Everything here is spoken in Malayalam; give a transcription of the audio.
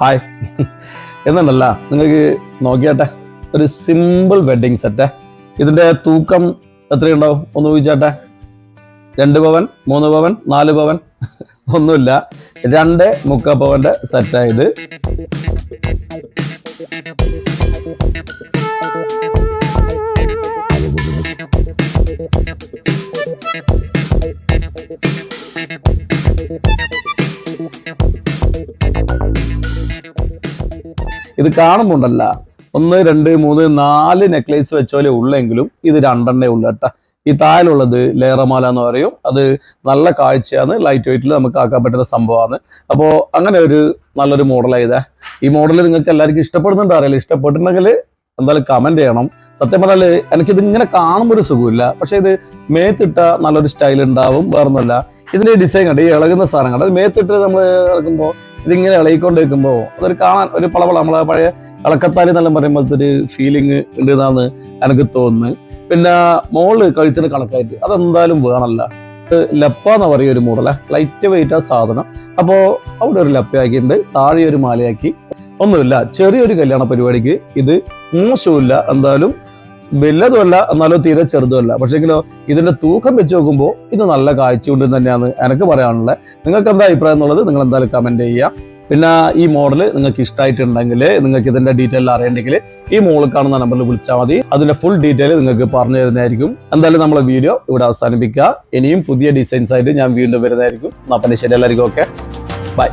ഹായ് എന്നുണ്ടല്ല നിങ്ങൾക്ക് നോക്കിയാട്ടെ ഒരു സിമ്പിൾ വെഡിങ് സെറ്റ് ഇതിന്റെ തൂക്കം എത്രയുണ്ടാവും? ഒന്ന് ഊഹിച്ചാട്ടെ. രണ്ട് പവൻ മൂന്ന് പവൻ നാല് പവൻ. ഒന്നുമില്ല. രണ്ട് മുക്കാ പവന്റെ സെറ്റായത് ഇത് കാണുമ്പോണ്ടല്ല. ഒന്ന് രണ്ട് മൂന്ന് നാല് നെക്ലേസ് വെച്ചോലെ ഉള്ളെങ്കിലും ഇത് രണ്ടെണ്ണേ ഉള്ളു കേട്ടോ. ഈ താഴിലുള്ളത് ലേറമാല എന്ന് പറയും. അത് നല്ല കാഴ്ചയാണ്. ലൈറ്റ് വെയിറ്റിൽ നമുക്ക് ആക്കാൻ പറ്റുന്ന സംഭവമാണ്. അപ്പോൾ അങ്ങനെ ഒരു നല്ലൊരു മോഡലായതേ ഈ മോഡൽ നിങ്ങൾക്ക് എല്ലാവർക്കും ഇഷ്ടപ്പെടുന്നുണ്ടോ? അറിയില്ല. ഇഷ്ടപ്പെട്ടിട്ടുണ്ടെങ്കിൽ എന്തായാലും കമന്റ് ചെയ്യണം. സത്യം പറഞ്ഞാൽ എനിക്കിത് ഇങ്ങനെ കാണുമ്പോൾ ഒരു സുഖമില്ല. പക്ഷെ ഇത് മേത്തിട്ട നല്ലൊരു സ്റ്റൈൽ ഉണ്ടാവും വേറൊന്നുമല്ല. ഇതിന്റെ ഡിസൈൻ കണ്ട് ഈ ഇളകുന്ന സാധനം കണ്ട് മേത്തിട്ട് നമ്മൾ ഇളക്കുമ്പോൾ ഇതിങ്ങനെ ഇളകിക്കൊണ്ട് നിൽക്കുമ്പോൾ അതൊരു കാണാൻ ഒരു പളവള നമ്മളെ പഴയ ഇളക്കത്താലി എന്നെല്ലാം പറയുമ്പോഴത്തെ ഒരു ഫീലിംഗ് ഉണ്ട് എന്നാണ് എനിക്ക് തോന്നുന്നത്. പിന്നെ മോൾ കഴുത്തിന് കണക്കായിട്ട് അതെന്തായാലും വേണമല്ല. ലപ്പ എന്ന് പറയുന്ന ഒരു മോഡല ലൈറ്റ് വെയിറ്റ് ആ സാധനം. അപ്പോൾ അവിടെ ഒരു ലപ്പയാക്കിയിട്ടുണ്ട് താഴെ ഒരു മാലയാക്കി. ഒന്നുമില്ല. ചെറിയൊരു കല്യാണ പരിപാടിക്ക് ഇത് മോശമില്ല എന്തായാലും വലുതുമല്ല എന്നാലും തീരെ ചെറുതുമല്ല. പക്ഷേങ്കിലോ ഇതിന്റെ തൂക്കം വെച്ച് നോക്കുമ്പോൾ ഇത് നല്ല കാഴ്ച കൊണ്ട് തന്നെയാണ് എനിക്ക് പറയാനുള്ളത്. നിങ്ങൾക്ക് എന്താ അഭിപ്രായം എന്നുള്ളത് നിങ്ങൾ എന്തായാലും കമന്റ് ചെയ്യാം പിന്നെ ഈ മോഡൽ നിങ്ങൾക്ക് ഇഷ്ടമായിട്ടുണ്ടെങ്കിൽ നിങ്ങൾക്ക് ഇതിന്റെ ഡീറ്റെയിൽ അറിയണമെങ്കിൽ ഈ മോളിൽ കാണുന്ന നമ്പറിൽ വിളിച്ചാൽ മതി. അതിന്റെ ഫുൾ ഡീറ്റെയിൽ നിങ്ങൾക്ക് പറഞ്ഞു തരുന്നതായിരിക്കും. എന്തായാലും നമ്മളെ വീഡിയോ ഇവിടെ അവസാനിപ്പിക്കുക. ഇനിയും പുതിയ ഡിസൈൻസ് ആയിട്ട് ഞാൻ വീണ്ടും വരുന്നതായിരിക്കും. അപ്പം ശരി എല്ലാവർക്കും ഓക്കെ ബൈ